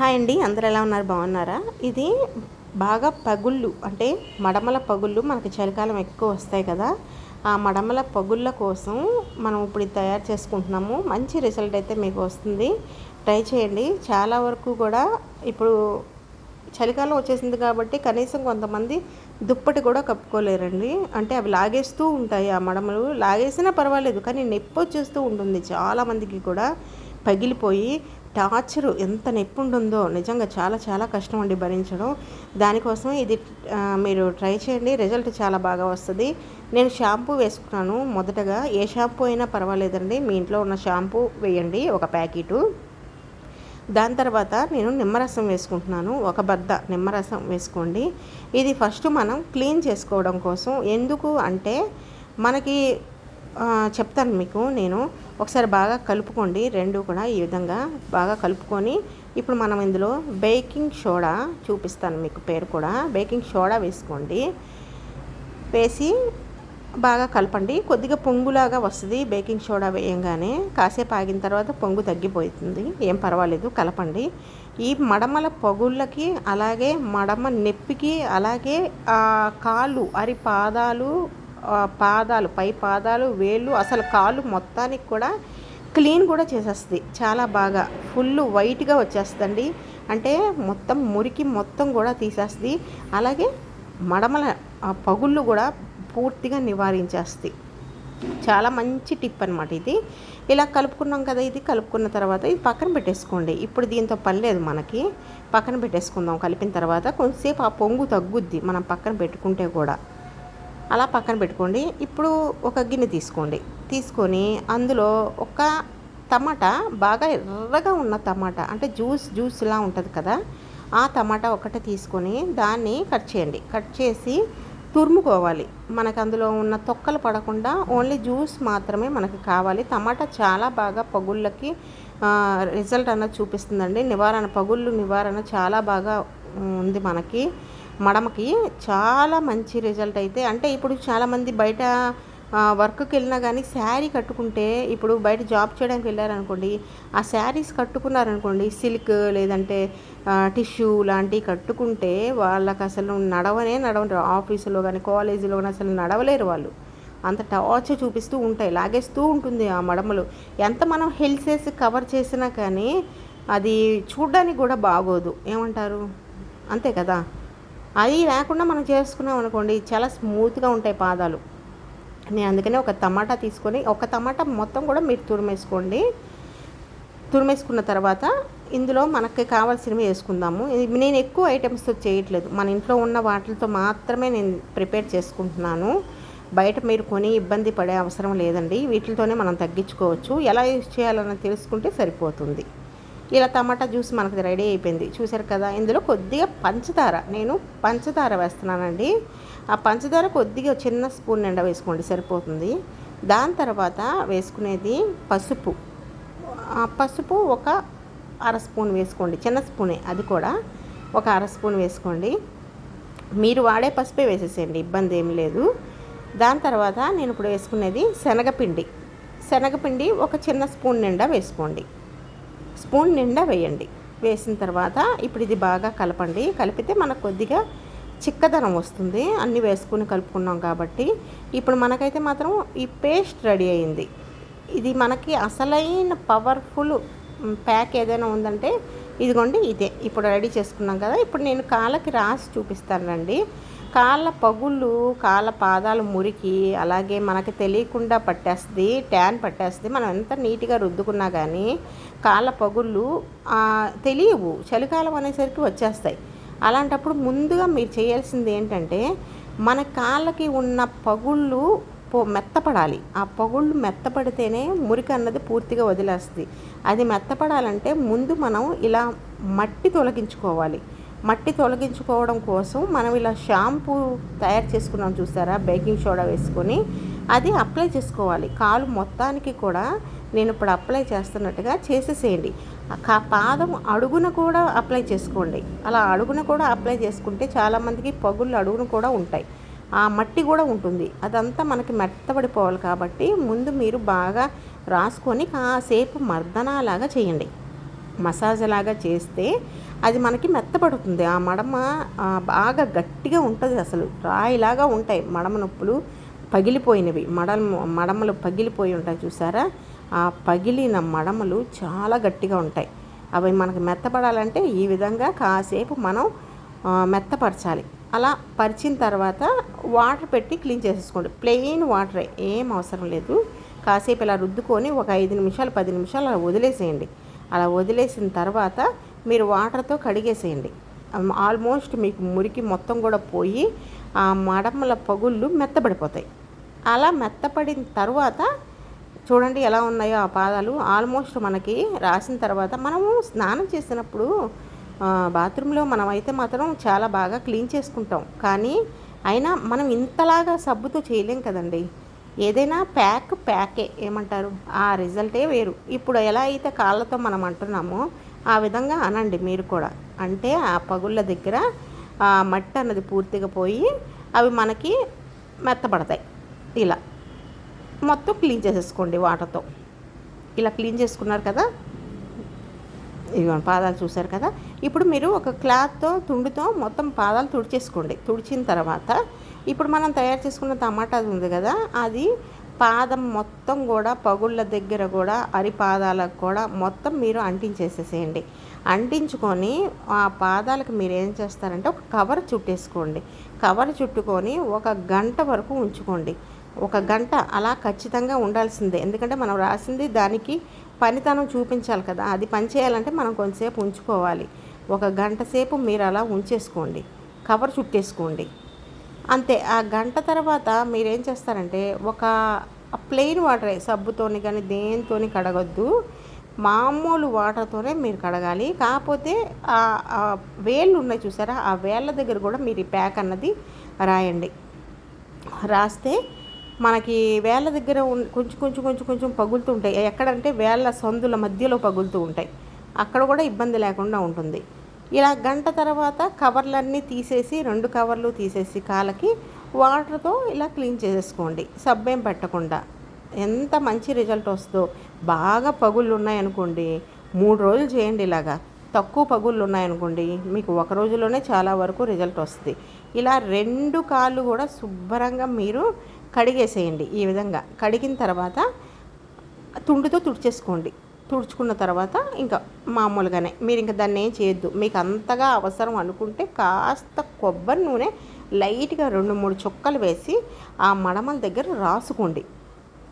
Hi అండి అందరు ఎలా ఉన్నారు? బాగున్నారా? ఇది బాగా పగుళ్ళు అంటే మడమల పగుళ్ళు మనకి చలికాలం ఎక్కువ వస్తాయి కదా. ఆ మడమల పగుళ్ళ కోసం మనం ఇప్పుడు తయారు చేసుకుంటున్నాము. మంచి రిజల్ట్ అయితే మీకు వస్తుంది. ట్రై చేయండి. చాలా వరకు కూడా ఇప్పుడు చలికాలం వచ్చేసింది కాబట్టి కనీసం కొంతమంది దుప్పటి కూడా కప్పుకోలేరండి. అంటే అవి లాగేస్తూ ఉంటాయి ఆ మడమలు. లాగేసినా పర్వాలేదు కానీ నొప్పి వచ్చేస్తూ ఉంటుంది చాలామందికి కూడా. పగిలిపోయి టార్చరు ఎంత నొప్పి ఉంటుందో నిజంగా చాలా చాలా కష్టం అండి భరించడం. దానికోసం ఇది మీరు ట్రై చేయండి. రిజల్ట్ చాలా బాగా వస్తుంది. నేను షాంపూ వేసుకున్నాను మొదటగా. ఏ షాంపూ అయినా పర్వాలేదండి. మీ ఇంట్లో ఉన్న షాంపూ వేయండి ఒక ప్యాకెటు. దాని తర్వాత నేను నిమ్మరసం వేసుకుంటున్నాను ఒక బద్ద నిమ్మరసం వేసుకోండి. ఇది ఫస్ట్ మనం క్లీన్ చేసుకోవడం కోసం. ఎందుకు అంటే మనకి చెప్తాను మీకు నేను. ఒకసారి బాగా కలుపుకోండి. రెండు కూడా ఈ విధంగా బాగా కలుపుకొని ఇప్పుడు మనం ఇందులో బేకింగ్ సోడా చూపిస్తాను మీకు పేరు కూడా. బేకింగ్ సోడా వేసుకోండి. వేసి బాగా కలపండి. కొద్దిగా పొంగులాగా వస్తుంది బేకింగ్ సోడా వేయంగానే. కాసేపు ఆగిన తర్వాత పొంగు తగ్గిపోతుంది. ఏం పర్వాలేదు కలపండి. ఈ మడమల పొగుళ్ళకి అలాగే మడమ నొప్పికి అలాగే కాళ్ళు అరి పాదాలు పాదాలు పై పాదాలు వేళ్ళు అసలు కాళ్ళు మొత్తానికి కూడా క్లీన్ కూడా చేసేస్తుంది. చాలా బాగా. ఫుల్ వైట్గా వచ్చేస్తుందండి. అంటే మొత్తం మురికి మొత్తం కూడా తీసేస్తుంది. అలాగే మడమల ఆ పగుళ్ళు కూడా పూర్తిగా నివారించేస్తుంది. చాలా మంచి టిప్ అనమాట ఇది. ఇలా కలుపుకున్నాం కదా ఇది కలుపుకున్న తర్వాత ఇది పక్కన పెట్టేసుకోండి. ఇప్పుడు దీంతో పని లేదు మనకి. పక్కన పెట్టేసుకుందాం కలిపిన తర్వాత కొంచెంసేపు ఆ పొంగు తగ్గుద్ది మనం పక్కన పెట్టుకుంటే కూడా. అలా పక్కన పెట్టుకోండి. ఇప్పుడు ఒక గిన్నె తీసుకోండి. తీసుకొని అందులో ఒక టమాటా బాగా ఎర్రగా ఉన్న టమాటా అంటే జ్యూస్ జ్యూస్ ఇలా ఉంటుంది కదా ఆ టమాటా ఒకటి తీసుకొని దాన్ని కట్ చేయండి. కట్ చేసి తురుముకోవాలి. మనకు అందులో ఉన్న తొక్కలు పడకుండా ఓన్లీ జ్యూస్ మాత్రమే మనకి కావాలి. టమాటా చాలా బాగా పగుళ్ళకి రిజల్ట్ అన్నది చూపిస్తుందండి. నివారణ పగుళ్ళు నివారణ చాలా బాగా ఉంది మనకి. మడమకి చాలా మంచి రిజల్ట్ అయితే అంటే ఇప్పుడు చాలామంది బయట వర్క్కి వెళ్ళినా కానీ శారీ కట్టుకుంటే ఇప్పుడు బయట జాబ్ చేయడానికి వెళ్ళారనుకోండి ఆ శారీస్ కట్టుకున్నారనుకోండి సిల్క్ లేదంటే టిష్యూ లాంటివి కట్టుకుంటే వాళ్ళకి అసలు నడవనే నడవరు. ఆఫీసులో కానీ కాలేజీలో కానీ అసలు నడవలేరు వాళ్ళు. అంత టార్చ్ చూపిస్తూ ఉంటాయి లాగేస్తూ ఉంటుంది ఆ మడమలు. ఎంత మనం హెల్సెస్ కవర్ చేసినా కానీ అది చూడడానికి కూడా బాగోదు. ఏమంటారు? అంతే కదా? అది లేకుండా మనం చేసుకున్నాం అనుకోండి చాలా స్మూత్గా ఉంటాయి పాదాలు. నేను అందుకనే ఒక టమాటా తీసుకొని ఒక టమాటా మొత్తం కూడా మీరు తురిమేసుకోండి. తురిమేసుకున్న తర్వాత ఇందులో మనకి కావాల్సినవి వేసుకుందాము. నేను ఎక్కువ ఐటమ్స్తో చేయట్లేదు. మన ఇంట్లో ఉన్న వాటితో మాత్రమే నేను ప్రిపేర్ చేసుకుంటున్నాను. బయట మీరు కొని ఇబ్బంది పడే అవసరం లేదండి. వీటితోనే మనం తగ్గించుకోవచ్చు. ఎలా యూజ్ చేయాలని తెలుసుకుంటే సరిపోతుంది. ఇలా టమాటా జ్యూస్ మనకు రెడీ అయిపోయింది. చూసారు కదా ఇందులో కొద్దిగా పంచదార. నేను పంచదార వేస్తున్నానండి. ఆ పంచదార కొద్దిగా చిన్న స్పూన్ నిండా వేసుకోండి సరిపోతుంది. దాని తర్వాత వేసుకునేది పసుపు. ఆ పసుపు ఒక అర స్పూన్ వేసుకోండి చిన్న స్పూనే. అది కూడా ఒక అర స్పూన్ వేసుకోండి. మీరు వాడే పసుపే వేసేసేయండి ఇబ్బంది ఏం లేదు. దాని తర్వాత నేను ఇప్పుడు వేసుకునేది శనగపిండి. శనగపిండి ఒక చిన్న స్పూన్ నిండా వేసుకోండి. స్పూన్ నిండా వేయండి. వేసిన తర్వాత ఇప్పుడు ఇది బాగా కలపండి. కలిపితే మనకు కొద్దిగా చిక్కదనం వస్తుంది. అన్నీ వేసుకుని కలుపుకున్నాం కాబట్టి ఇప్పుడు మనకైతే మాత్రం ఈ పేస్ట్ రెడీ అయింది. ఇది మనకి అసలైన పవర్ఫుల్ ప్యాక్ ఏదైనా ఉందంటే ఇదిగోండి ఇదే. ఇప్పుడు రెడీ చేసుకున్నాం కదా. ఇప్పుడు నేను కాళ్ళకి రాసి చూపిస్తానండి కాళ్ళ పగుళ్ళు కాళ్ళ పాదాలు మురికి అలాగే మనకి తెలియకుండా పట్టేస్తుంది ట్యాన్ పట్టేస్తుంది మనం ఎంత నీట్గా రుద్దుకున్నా కానీ కాళ్ళ పగుళ్ళు తెలియవు. చలికాలం అనేసరికి వచ్చేస్తాయి. అలాంటప్పుడు ముందుగా మీరు చేయాల్సింది ఏంటంటే మన కాళ్ళకి ఉన్న పగుళ్ళు పో మెత్తపడాలి. ఆ పగుళ్ళు మెత్తపడితేనే మురికి అన్నది పూర్తిగా వదిలేస్తుంది. అది మెత్తపడాలంటే ముందు మనం ఇలా మట్టి తొలగించుకోవాలి. మట్టి తొలగించుకోవడం కోసం మనం ఇలా షాంపూ తయారు చేసుకున్నాం చూసారా? బేకింగ్ సోడా వేసుకొని అది అప్లై చేసుకోవాలి. కాలు మొత్తానికి కూడా నేను ఇప్పుడు అప్లై చేస్తున్నట్టుగా చేసేసేయండి. ఆ పాదం అడుగున కూడా అప్లై చేసుకోండి. అలా అడుగున కూడా అప్లై చేసుకుంటే చాలామందికి పగుళ్ళు అడుగున కూడా ఉంటాయి. ఆ మట్టి కూడా ఉంటుంది. అదంతా మనకి మెత్తబడిపోవాలి కాబట్టి ముందు మీరు బాగా రాసుకొని కాసేపు మర్దనాలాగా చేయండి. మసాజ్ లాగా చేస్తే అది మనకి మెత్తపడుతుంది. ఆ మడమ బాగా గట్టిగా ఉంటుంది అసలు. రాయిలాగా ఉంటాయి మడమ నొప్పులు పగిలిపోయినవి. మడమ మడమలు పగిలిపోయి ఉంటాయి చూసారా? ఆ పగిలిన మడమలు చాలా గట్టిగా ఉంటాయి. అవి మనకి మెత్తపడాలంటే ఈ విధంగా కాసేపు మనం మెత్తపరచాలి. అలా పరిచిన తర్వాత వాటర్ పెట్టి క్లీన్ చేసేసుకోండి. ప్లెయిన్ వాటరే. ఏం అవసరం లేదు. కాసేపు ఇలా రుద్దుకొని ఒక ఐదు నిమిషాలు పది నిమిషాలు అలా వదిలేసేయండి. అలా వదిలేసిన తర్వాత మీరు వాటర్తో కడిగేసేయండి. ఆల్మోస్ట్ మీకు మురికి మొత్తం కూడా పోయి ఆ మడమల పగుళ్ళు మెత్తబడిపోతాయి. అలా మెత్తపడిన తర్వాత చూడండి ఎలా ఉన్నాయో ఆ పాదాలు. ఆల్మోస్ట్ మనకి రాసిన తర్వాత మనము స్నానం చేసినప్పుడు బాత్రూంలో మనం అయితే మాత్రం చాలా బాగా క్లీన్ చేసుకుంటాం. కానీ అయినా మనం ఇంతలాగా సబ్బుతో చేయలేం కదండి. ఏదైనా ప్యాక్ ప్యాకే ఏమంటారు? ఆ రిజల్టే వేరు. ఇప్పుడు ఎలా అయితే కాళ్ళతో మనం అంటున్నామో ఆ విధంగా అనండి మీరు కూడా. అంటే ఆ పగుళ్ళ దగ్గర ఆ మట్టి అన్నది పూర్తిగా పోయి అవి మనకి మెత్తబడతాయి. ఇలా. మొత్తం క్లీన్ చేసేసుకోండి వాటర్తో. ఇలా క్లీన్ చేసుకున్నారు కదా? ఇదిగోండి పాదాలు చూసారు కదా? ఇప్పుడు మీరు ఒక క్లాత్తో తుండుతో మొత్తం పాదాలు తుడిచేసుకోండి. తుడిచిన తర్వాత ఇప్పుడు మనం తయారు చేసుకున్న టమాటా ఉంది కదా? అది పాదం మొత్తం కూడా పగుళ్ళ దగ్గర కూడా అరిపాదాలకు కూడా మొత్తం మీరు అంటించేసేసేయండి. అంటించుకొని ఆ పాదాలకు మీరు ఏం చేస్తారంటే ఒక కవర్ చుట్టేసుకోండి. కవర్ చుట్టుకొని ఒక గంట వరకు ఉంచుకోండి. ఒక గంట అలా ఖచ్చితంగా ఉండాల్సిందే. ఎందుకంటే మనం రాసింది దానికి పనితనం చూపించాలి కదా. అది పని చేయాలంటే మనం కొంచెంసేపు ఉంచుకోవాలి. ఒక గంట సేపు మీరు అలా ఉంచేసుకోండి. కవర్ చుట్టేసుకోండి. అంతే. ఆ గంట తర్వాత మీరు ఏం చేస్తారంటే ఒక ప్లెయిన్ వాటరే సబ్బుతోని కానీ దేనితోని కడగొద్దు. మామూలు వాటర్తోనే మీరు కడగాలి. కాకపోతే ఆ వేళ్ళు ఉన్నాయి చూసారా? ఆ వేళ్ళ దగ్గర కూడా మీరు ఈ ప్యాక్ అన్నది రాయండి. రాస్తే మనకి వేళ్ళ దగ్గర కొంచెం కొంచెం కొంచెం కొంచెం పగులుతూ ఉంటాయి. ఎక్కడంటే వేళ్ళ సందుల మధ్యలో పగులుతూ ఉంటాయి. అక్కడ కూడా ఇబ్బంది లేకుండా ఉంటుంది. ఇలా గంట తర్వాత కవర్లన్నీ తీసేసి రెండు కవర్లు తీసేసి కాళ్ళకి వాటర్తో ఇలా క్లీన్ చేసేసుకోండి. సబ్బేం పెట్టకుండా. ఎంత మంచి రిజల్ట్ వస్తుందో. బాగా పగుళ్ళు ఉన్నాయనుకోండి మూడు రోజులు చేయండి ఇలాగా. తక్కువ పగుళ్ళు ఉన్నాయనుకోండి మీకు ఒక రోజులోనే చాలా వరకు రిజల్ట్ వస్తుంది. ఇలా రెండు కాళ్ళు కూడా శుభ్రంగా మీరు కడిగేసేయండి ఈ విధంగా. కడిగిన తర్వాత తుండుతో తుడిచేసుకోండి. తుడుచుకున్న తర్వాత ఇంకా మామూలుగానే మీరు ఇంకా దాన్ని ఏం చేయొద్దు. మీకు అంతగా అవసరం అనుకుంటే కాస్త కొబ్బరి నూనె లైట్గా రెండు మూడు చుక్కలు వేసి ఆ మడమల దగ్గర రాసుకోండి.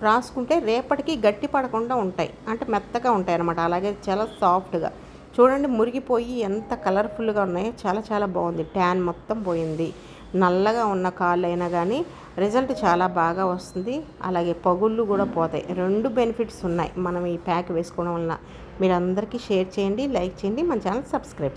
రాసుకుంటే రేపటికి గట్టి పడకుండా ఉంటాయి. అంటే మెత్తగా ఉంటాయి అన్నమాట అలాగే చాలా సాఫ్ట్గా. చూడండి మురిగిపోయి ఎంత కలర్ఫుల్గా ఉన్నాయో చాలా చాలా బాగుంది. ట్యాన్ మొత్తం పోయింది. నల్లగా ఉన్న కాళ్ళు అయినా కానీ రిజల్ట్ చాలా బాగా వస్తుంది. అలాగే పగుళ్ళు కూడా పోతాయి. రెండు బెనిఫిట్స్ ఉన్నాయి మనం ఈ ప్యాక్ వేసుకోవడం వలన. మీరు అందరికీ షేర్ చేయండి లైక్ చేయండి మన ఛానల్ సబ్స్క్రైబ్ చేయండి.